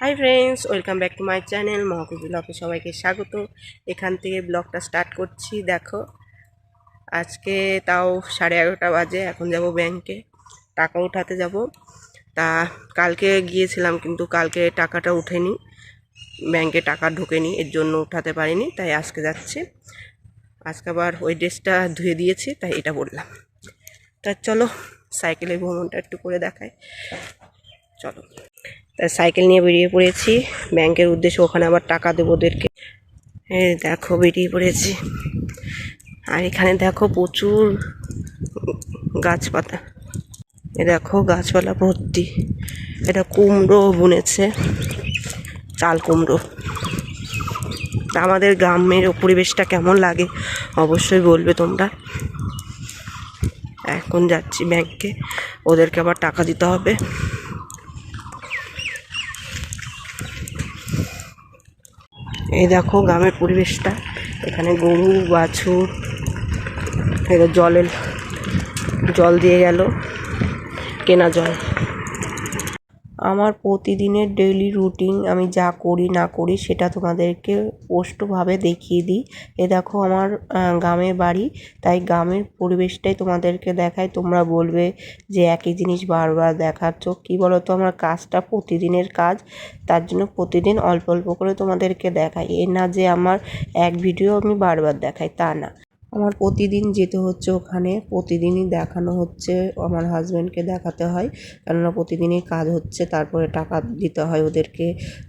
Hi friends welcome back to my channel মহাকুব ব্লগে সবাইকে স্বাগত। এখান থেকে ব্লগটা স্টার্ট করছি, দেখো। আজকে তাও সাড়ে এগারোটা বাজে, এখন যাব ব্যাংকে টাকা উঠাতে যাব। তা কালকে গিয়েছিলাম কিন্তু কালকে টাকাটা উঠেনি। ব্যাংকে টাকা ঢোকেনি, এর জন্য উঠাতে পারিনি, তাই আজকে যাচ্ছে। আজকে আবার ওই ড্রেসটা ধুয়ে দিয়েছি, তাই এটা বললাম। তা চলো সাইকেলে ভ্রমণটা একটু করে দেখায়। চলো। তা সাইকেল নিয়ে বেরিয়ে পড়েছি। ব্যাংকের উদ্দেশ্যে ওখানে আবার টাকা দেবো ওদেরকে। এই দেখো বেরিয়ে পড়েছি। আর এখানে দেখো প্রচুর গাছপাতা এ দেখো গাছপালা ভর্তি। এটা কুমড়ো বুনেছে। চাল কুমড়ো। আমাদের গ্রামের পরিবেশটা কেমন লাগে অবশ্যই বলবে তোমরা। এখন যাচ্ছি ব্যাংকে। ওদেরকে আবার টাকা দিতে হবে। এই দেখো গ্রামের পরিবেশটা। এখানে গরু, বাছুর এদের জলের জল দিয়ে গেল। কেনা জল। আমার প্রতিদিনের ডেইলি রুটিন আমি যা করি, না করি সেটা তোমাদেরকে স্পষ্টভাবে দেখিয়ে দিই। এ দেখো আমার গ্রামের বাড়ি, তাই গ্রামের পরিবেশটাই তোমাদেরকে দেখাই তোমরা বলবে যে একই জিনিস বারবার দেখাচ্ছ। কী বলো তো আমার কাজটা প্রতিদিনের কাজ, তার জন্য প্রতিদিন অল্প অল্প করে তোমাদেরকে দেখাই। এ না যে আমার এক ভিডিও আমি বারবার দেখাই, তা না। আমার প্রতিদিন যেতে হচ্ছে ওখানে, প্রতিদিনই দেখানো হচ্ছে, আমার হাজব্যান্ডকে দেখাতে হয়। কেননা প্রতিদিনই কাজ হচ্ছে, তারপরে টাকা দিতে হয় ওদেরকে,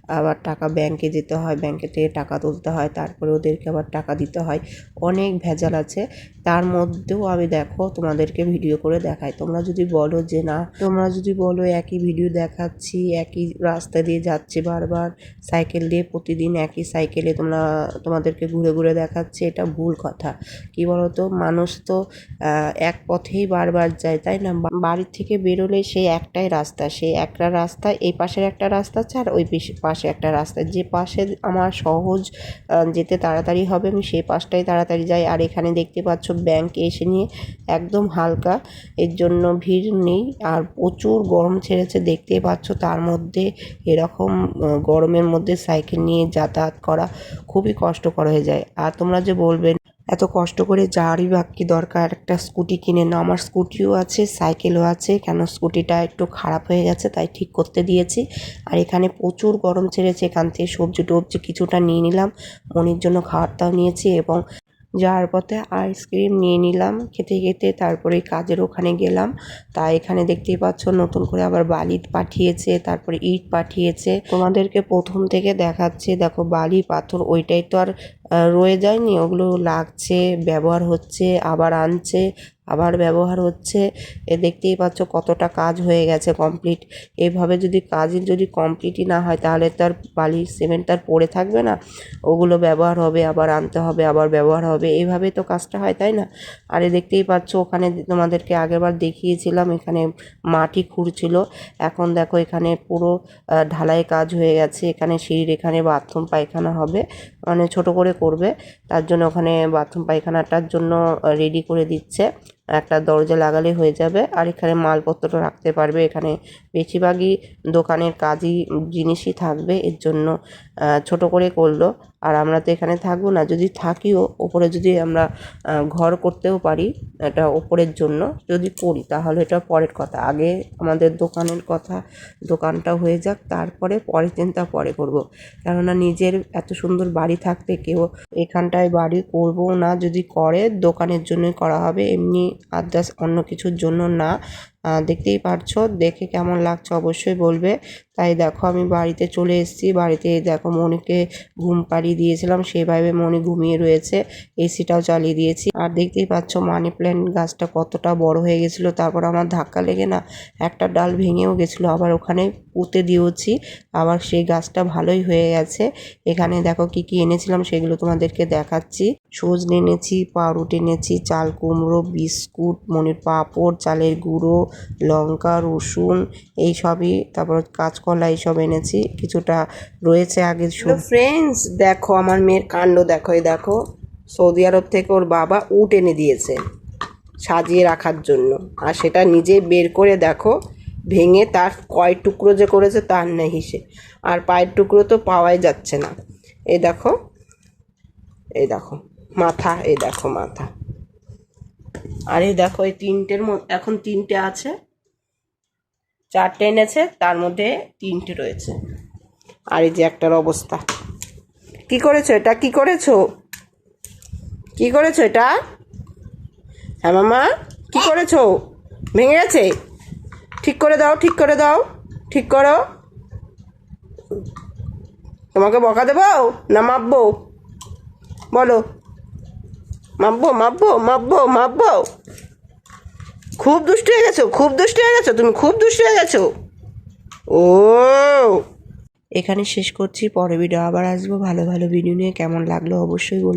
আবার টাকা ব্যাংকে যেতে হয় ব্যাংকে থেকে টাকা তুলতে হয়, তারপরে ওদেরকে আবার টাকা দিতে হয়। অনেক ভেজাল আছে। তার মধ্যেও আমি দেখো, তোমাদেরকে ভিডিও করে দেখাই। তোমরা যদি বলো যে না, তোমরা যদি বলো একই ভিডিও দেখাচ্ছি, একই রাস্তা দিয়ে যাচ্ছে বারবার সাইকেল দিয়ে প্রতিদিন একই সাইকেলে তোমরা, তোমাদেরকে ঘুরে ঘুরে দেখাচ্ছে, এটা ভুল কথা। কি বলতো, মানুষ তো এক পথেই বারবার যায়, তাই না? বাড়ির থেকে বেরোলে সেই একটাই রাস্তা সেই একটা রাস্তা, এই পাশের একটা রাস্তা আছে আর ওই পাশে একটা রাস্তা। যে পাশে আমার সহজ যেতে তাড়াতাড়ি হবে, আমি সেই পাশটাই তাড়াতাড়ি যাই। আর এখানে দেখতে পাচ্ছ ব্যাংকে এসে নিয়ে একদম হালকা, এর জন্য ভিড় নেই। আর প্রচুর গরম ছেড়েছে, দেখতেই পাচ্ছ তার মধ্যে এরকম গরমের মধ্যে সাইকেল নিয়ে যাতায়াত করা খুবই কষ্টকর হয়ে যায়। আর তোমরা যে বলবে এত কষ্ট করে যাওয়ারই বা কি দরকার? একটা স্কুটি কিনে নাও। আমার স্কুটিও আছে, সাইকেলও আছে। কেন স্কুটিটা একটু খারাপ হয়ে গেছে, তাই ঠিক করতে দিয়েছি। আর এখানে প্রচুর গরম ছেড়েছে। এখান থেকে সবজি টবজি কিছুটা নিয়ে নিলাম। মনির জন্য খাবারটাও নিয়েছি এবং যাওয়ার পথে আইসক্রিম নিয়ে নিলাম। খেতে খেতে তারপরে কাজের ওখানে গেলাম। তা এখানে দেখতেই পাচ্ছ, নতুন করে আবার বালি পাঠিয়েছে, তারপরে ইট পাঠিয়েছে। তোমাদেরকে প্রথম থেকে দেখাচ্ছে। দেখো বালি, পাথর, ওইটাই তো আর রয়ে যায়নি। ওগুলো লাগছে, ব্যবহার হচ্ছে, আবার আনছে, আবার ব্যবহার হচ্ছে। এ দেখতেই পাচ্ছ কতটা কাজ হয়ে গেছে কমপ্লিট এভাবে যদি কাজই যদি কমপ্লিটই না হয়, তাহলে তার আর বালি সিমেন্ট তার পড়ে থাকবে না। ওগুলো ব্যবহার হবে, আবার আনতে হবে, আবার ব্যবহার হবে। এইভাবে তো কাজটা হয়, তাই না? আর এ দেখতেই পাচ্ছ ওখানে তোমাদেরকে আগেরবার দেখিয়েছিলাম, এখানে মাটি খুঁড়ছিল। এখন দেখো এখানে পুরো ঢালাই কাজ হয়ে গেছে। এখানে সিঁড়ির এখানে বাথরুম পায়খানা হবে। মানে ছোট করে করবে। তার জন্য ওখানে বাথরুম পায়খানাটার জন্য রেডি করে দিচ্ছে। একটা দরজা লাগালে হয়ে যাবে। আর এখানে মালপত্র রাখতে পারবে। এখানে বেশিরভাগই দোকানের কাজই জিনিসই থাকবে। এর জন্য ছোট করে করল। আর আমরা তো এখানে থাকব না। যদি থাকিও, ওপরে যদি আমরা ঘর করতেও পারি, এটা ওপরের জন্য যদি করি, তাহলে এটা পরের কথা। আগে আমাদের দোকানের কথা, দোকানটা হয়ে যাক, তারপরে পরের চিন্তা পরে করব। কেননা নিজের এত সুন্দর বাড়ি থাকতে কেউ এখানটায় বাড়ি করব না। যদি করে, দোকানের জন্যই করা হবে। এমনি আদার্স অন্য কিছুর জন্য না। দেখতেই পারছ, দেখে কেমন লাগছে অবশ্যই বলবে। তাই দেখো, আমি বাড়িতে চলে এসেছি। বাড়িতে দেখো, মনিকে ঘুম পাড়িয়ে দিয়েছিলাম সেভাবে মনি ঘুমিয়ে রয়েছে, এসিটাও চালিয়ে দিয়েছি। আর দেখতেই পাচ্ছ, মানি প্ল্যান্ট গাছটা কতটা বড় হয়ে গেছিল, তারপর আমার ধাক্কা লেগে না, একটা ডাল ভেঙেও গেছিল, আবার ওখানে পুঁতে দিয়েছি আবার সেই গাছটা ভালোই হয়ে গেছে। এখানে দেখো, কি কি এনেছিলাম, সেগুলো তোমাদেরকে দেখাচ্ছি। সজনে এনেছি পাউরুটি এনেছি, চাল, কুমড়ো, বিস্কুট, মনির পাঁপড়, চালের গুঁড়ো, লঙ্কা, রসুন এই সবই তারপর কাঁচকলা এইসব এনেছি। কিছুটা রয়েছে আগে ফ্রেন্ডস দেখো আমার মেয়ের কাণ্ড দেখো দেখো। সৌদি আরব থেকে ওর বাবা উট এনে দিয়েছে সাজিয়ে রাখার জন্য। আর সেটা নিজে বের করে দেখো, ভেঙে তার কয় টুকরো যে করেছে তার নেই হিসেব আর পায়ের টুকরো তো পাওয়াই যাচ্ছে না। এই দেখো এই দেখো। মাথা, এই দেখো মাথা। আর এই দেখো এই তিনটের এখন তিনটে আছে। চারটে এনেছে, তার মধ্যে তিনটে রয়েছে। আর এই যে একটার অবস্থা। কি করেছ এটা? কি করেছ? কি করেছ এটা? হ্যাঁ মামা, কি করেছ? ভেঙে গেছে? ঠিক করে দাও, ঠিক করে দাও, ঠিক করো। তোমাকে বকা দেবো না মাপবো? বলো। মাপবো মাপবো মাপবো মাপবো খুব দুষ্ট হয়ে গেছো, খুব দুষ্ট হয়ে গেছো, তুমি খুব দুষ্ট হয়ে গেছো। ও। এখানে শেষ করছি, পরে ভিডিও আবার আসব। ভালো ভালো ভিডিও নিয়ে কেমন লাগল অবশ্যই বল